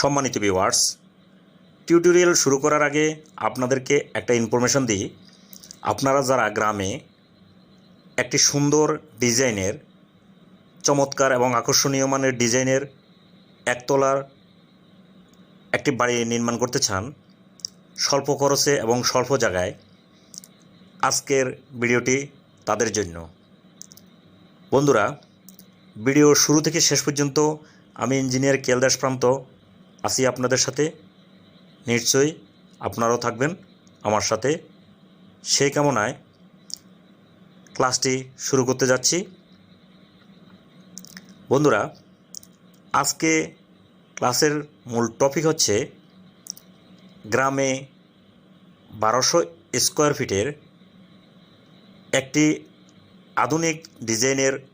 সম্মানিত viewers tutorial শুরু করার আগে আপনাদেরকে একটা ইনফরমেশন দিই। আপনারা যারা গ্রামে একটি সুন্দর ডিজাইনের, চমৎকার এবং আকর্ষণীয় মানের ডিজাইনের একতলার একটি বাড়ি নির্মাণ করতে চান, স্বল্প খরচে এবং স্বল্প জায়গায়, আজকের ভিডিওটি তাদের জন্য। বন্ধুরা ভিডিও শুরু থেকে শেষ পর্যন্ত আমি ইঞ্জিনিয়ার কেলদাস প্রান্ত আসি আপনাদের সাথে। নিশ্চয়ই আপনারাও থাকবেন আমার সাথে। সেই কামনায় ক্লাসটি শুরু করতে যাচ্ছি। বন্ধুরা, আজকে ক্লাসের মূল টপিক হচ্ছে গ্রামে বারোশো স্কোয়ার ফিটের একটি আধুনিক ডিজাইনের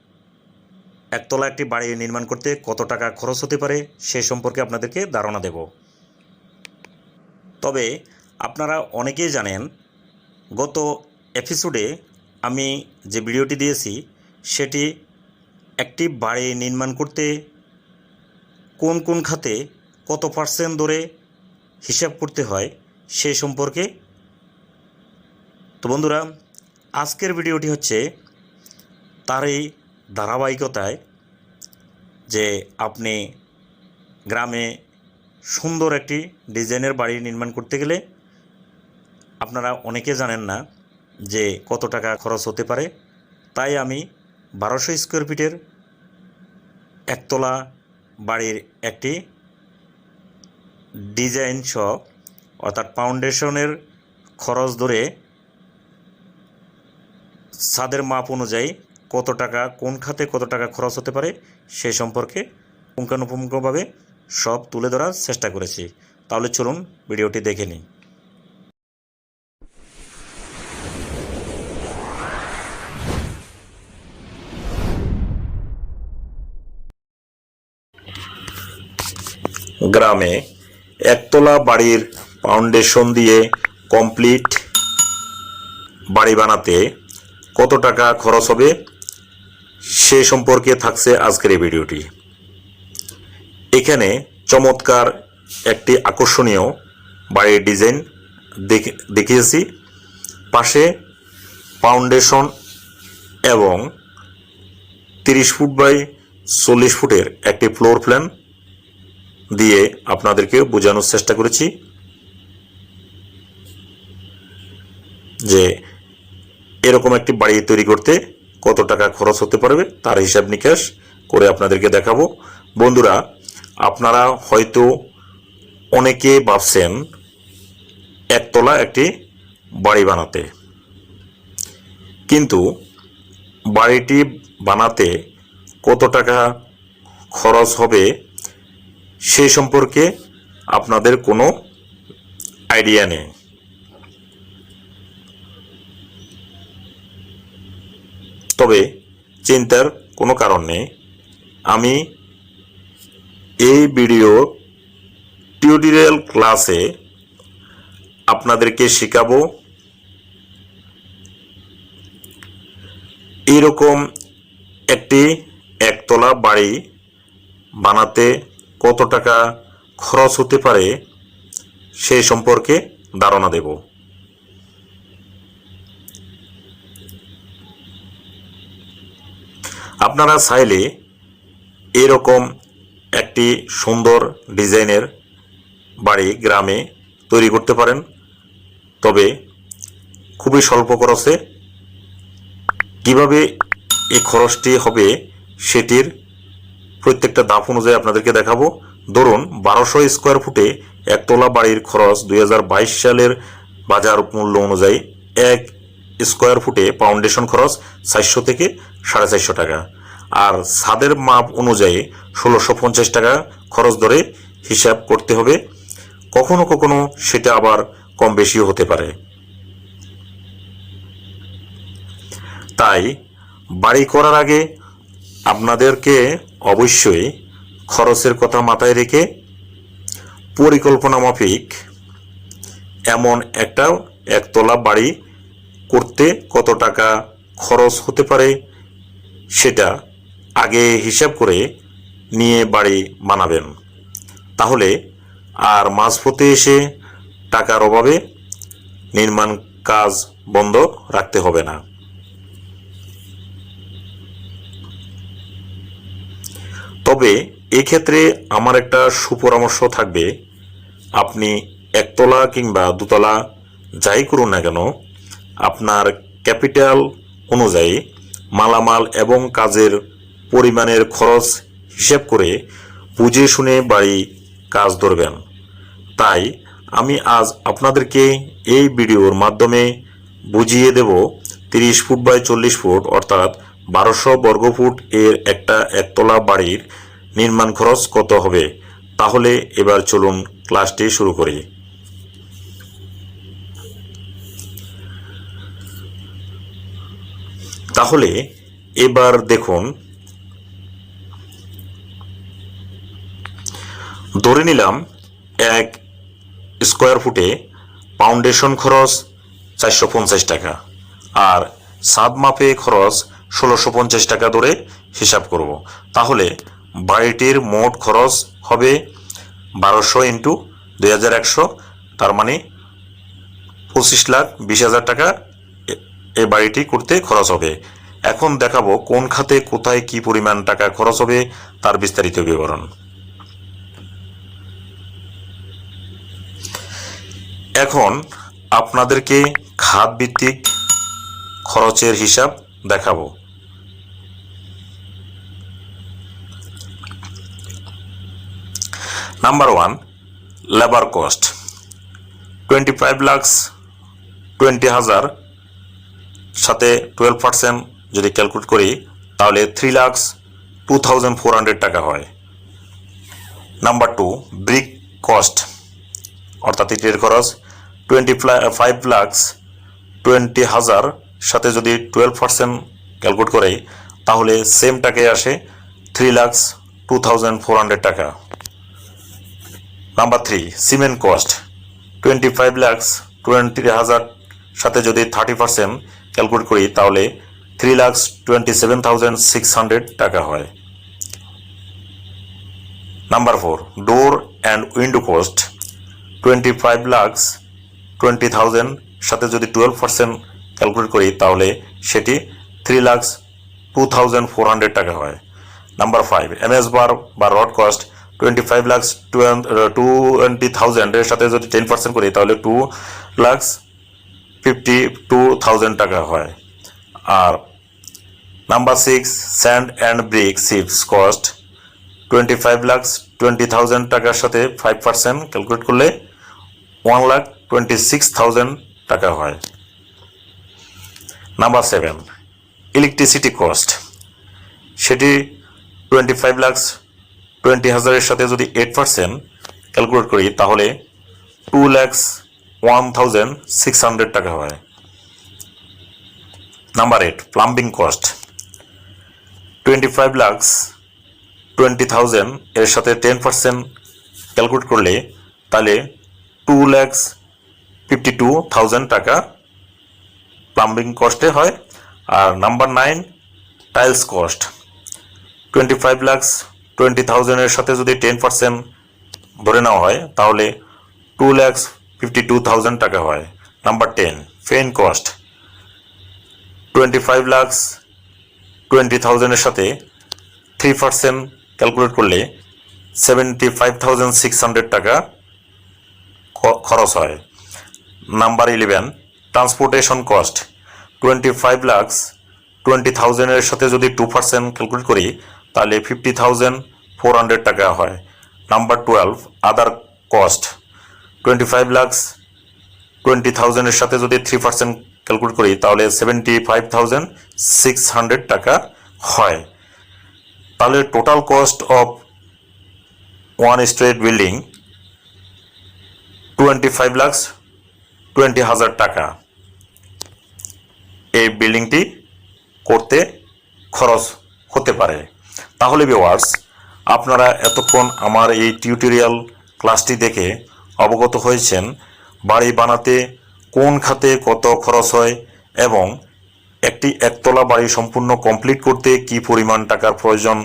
একতলা একটি বাড়ি নির্মাণ করতে কত টাকা খরচ হতে পারে সে সম্পর্কে আপনাদেরকে ধারণা দেব। তবে আপনারা অনেকেই জানেন, গত এপিসোডে আমি যে ভিডিওটি দিয়েছি, সেটি একটি বাড়ি নির্মাণ করতে কোন কোন খাতে কত পার্সেন্ট ধরে হিসাব করতে হয় সে সম্পর্কে। তো বন্ধুরা, আজকের ভিডিওটি হচ্ছে তারই ধারাবাহিকতায় যে আপনি গ্রামে সুন্দর একটি ডিজাইনের বাড়ি নির্মাণ করতে গেলে আপনারা অনেকে জানেন না যে কত টাকা খরচ হতে পারে। তাই আমি বারোশো স্কোয়ার ফিটের একতলা বাড়ির একটি ডিজাইন সহ অর্থাৎ ফাউন্ডেশনের খরচ ধরে ছাদের মাপ অনুযায়ী কত টাকা, কোন খাতে কত টাকা খরচ হতে পারে, সে সম্পর্কে পুঙ্খানুপুঙ্খভাবে সব তুলে ধরার চেষ্টা করেছি। তাহলে চলুন ভিডিওটি দেখে নিই। গ্রামে একতলা বাড়ির ফাউন্ডেশন দিয়ে কমপ্লিট বাড়ি বানাতে কত টাকা খরচ হবে সে সম্পর্কে থাকছে আজকের এই ভিডিওটি। এখানে চমৎকার একটি আকর্ষণীয় বাড়ির ডিজাইন দেখে দেখিয়েছি। পাশে ফাউন্ডেশন এবং তিরিশ ফুট বাই চল্লিশ ফুটের একটি ফ্লোর প্ল্যান দিয়ে আপনাদেরকে বোঝানোর চেষ্টা করেছি যে এরকম একটি বাড়ি তৈরি করতে কত টাকা খরচ হতে পারবে তার হিসাব নিকাশ করে আপনাদেরকে দেখাবো। বন্ধুরা, আপনারা হয়তো অনেকে ভাবছেন, একতলা একটি বাড়ি বানাতে। কিন্তু বাড়িটি বানাতে কত টাকা খরচ হবে সে সম্পর্কে আপনাদের কোনো আইডিয়া নেই। তবে চিন্তার কোনো কারণ নেই। আমি এই ভিডিও টিউটোরিয়াল ক্লাসে আপনাদেরকে শেখাবো এইরকম একটি একতলা বাড়ি বানাতে কত টাকা খরচ হতে পারে সেই সম্পর্কে ধারণা দেব। আপনারা চাইলে এরকম একটি সুন্দর ডিজাইনের বাড়ি গ্রামে তৈরি করতে পারেন। তবে খুবই স্বল্প খরচে। কীভাবে এই খরচটি হবে সেটির প্রত্যেকটা ধাপ অনুযায়ী আপনাদেরকে দেখাবো। ধরুন, বারোশো স্কোয়ার ফুটে একতলা বাড়ির খরচ দুই হাজার বাইশ সালের বাজার মূল্য অনুযায়ী এক স্কোয়ার ফুটে ফাউন্ডেশন খরচ চারশো থেকে সাড়ে চারশো টাকা। আর ছাদের মাপ অনুযায়ী ষোলোশো পঞ্চাশ টাকা খরচ ধরে হিসাব করতে হবে। কখনো কখনো সেটা আবার কম বেশিও হতে পারে। তাই বাড়ি করার আগে আপনাদেরকে অবশ্যই খরচের কথা মাথায় রেখে পরিকল্পনা মাফিক এমন একটা একতলা বাড়ি করতে কত টাকা খরচ হতে পারে সেটা আগে হিসাব করে নিয়ে বাড়ি বানাবেন। তাহলে আর মাঝপথে এসে টাকার অভাবে নির্মাণ কাজ বন্ধ রাখতে হবে না। তবে এক্ষেত্রে আমার একটা সুপরামর্শ থাকবে। আপনি একতলা কিংবা দুতলা যাই করুন না কেন, আপনার ক্যাপিটাল অনুযায়ী মালামাল এবং কাজের পরিমাণের খরচ হিসেব করে বুঝে শুনে বাড়ি কাজ ধরবেন। তাই আমি আজ আপনাদেরকে এই ভিডিওর মাধ্যমে বুঝিয়ে দেব তিরিশ ফুট বাই চল্লিশ ফুট, অর্থাৎ বারোশো বর্গফুট এর একটা একতলা বাড়ির নির্মাণ খরচ কত হবে? তাহলে এবার চলুন ক্লাসটি শুরু করি। তাহলে এবার দেখুন ধরে নিলাম এক স্কোয়ার ফুটে ফাউন্ডেশন খরচ চারশো পঞ্চাশ টাকা আর সাদ মাপে খরচ ষোলোশো পঞ্চাশ টাকা ধরে হিসাব করব। তাহলে বাড়িটির মোট খরচ হবে বারোশো ইন্টু দুই হাজার একশো, তার মানে পঁচিশ লাখ বিশ হাজার টাকা এ- বাড়িটি করতে খরচ হবে। এখন দেখাবো কোন খাতে কোথায় কি পরিমাণ টাকা খরচ হবে, তার বিস্তারিত বিবরণ। এখন আপনাদেরকে খাত ভিত্তিক খরচের হিসাব দেখাবো। Number one labour cost twenty five lakhs twenty হাজার, সাথে টুয়েলভ পার্সেন্ট যদি ক্যালকুলেট করি, তাহলে three lakhs two thousand four hundred টাকা হয়। নাম্বার টু ব্রিক কস্ট অর্থাৎ ইটের খরচ টোয়েন্টি ফাইভ লাক্স টোয়েন্টি হাজার সাথে যদি টুয়েলভ পার্সেন্ট ক্যালকুলেট করে, তাহলে সেম টাকায় আসে three lakhs two thousand four hundred টাকা। Number three cement cost twenty five lakhs twenty হাজার সাথে যদি থার্টি পার্সেন্ট ক্যালকুলেট করি, তাহলে three lakhs twenty seven thousand six hundred টাকা হয়। Number four door and window cost twenty five lakhs twenty thousand সাথে যদি টুয়েলভ পার্সেন্ট ক্যালকুলেট করি, তাহলে সেটি three lakhs two thousand four hundred টাকা হয়। নাম্বার ফাইভ, এমএস বার বা rod cost twenty five lakhs twenty থাউজেন্ডের সাথে যদি টেন পার্সেন্ট করি, তাহলে two lakhs fifty two thousand টাকা হয়। আর number six, sand and brick chips cost twenty five lakhs twenty thousand টাকার সাথে ফাইভ পার্সেন্ট ক্যালকুলেট করলে one lakh twenty six thousand টাকা হয়। নাম্বার সেভেন ইলেকট্রিসিটি কস্ট সেটি টোয়েন্টি ফাইভ লাক্স টোয়েন্টি হাজারের সাথে যদি এইট পার্সেন্ট ক্যালকুলেট করি, তাহলে two lakhs one thousand six hundred টাকা হয়। Number eight plumbing cost twenty five lakhs twenty thousand এর সাথে টেন পার্সেন্ট ক্যালকুলেট করলে, তাহলে two lakhs fifty two thousand টাকা প্লাম্বিং কস্টে হয়। আর number nine tiles cost twenty five lakhs twenty থাউজেন্ডের সাথে যদি টেন পার্সেন্ট ধরে নেওয়া হয়, তাহলে two lakhs fifty two thousand টাকা হয়। Number ten fan cost twenty five lakhs twenty থাউজেন্ডের সাথে থ্রি পার্সেন্ট ক্যালকুলেট করলে seventy five thousand six hundred টাকা খরচ হয়। Number eleven transportation cost twenty five lakhs twenty থাউজেন্ডের সাথে যদি টু পার্সেন্ট ক্যালকুলেট করি, তাহলে ফিফটি থাউজেন্ড ফোর হান্ড্রেড টাকা হয়। Number twelve other cost twenty five lakhs twenty থাউজেন্ডের সাথে যদি থ্রি পার্সেন্ট ক্যালকুলেট করি, তাহলে seventy five thousand six hundred টাকা হয়। তাহলে total cost of one straight building twenty five lakhs twenty হাজার টাকা। এই বিল্ডিংটি করতে খরচ হতে পারে। তাহলে ভিওয়ার্স আপনারা এতক্ষণ আমার এই টিউটোরিয়াল ক্লাসটি দেখে অবগত হয়েছেন, বাড়ি বানাতে কোন খাতে কত খরচ হয় এবং একটি একতলা বাড়ি সম্পূর্ণ কমপ্লিট করতে কি পরিমাণ টাকার প্রয়োজন,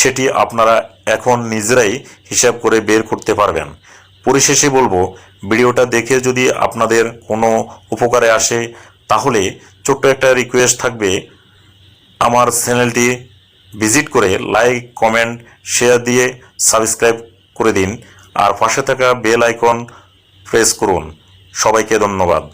সেটি আপনারা এখন নিজেরাই হিসাব করে বের করতে পারবেন। পরিশেষে বলব, ভিডিওটা দেখে যদি আপনাদের কোনো উপকারে আসে, তাহলে ছোট্ট একটা রিকোয়েস্ট থাকবে। আমার চ্যানেলটি ভিজিট করে লাইক কমেন্ট শেয়ার দিয়ে সাবস্ক্রাইব করে দিন। আর পাশে থাকা বেল আইকন প্রেস করুন। সবাইকে ধন্যবাদ।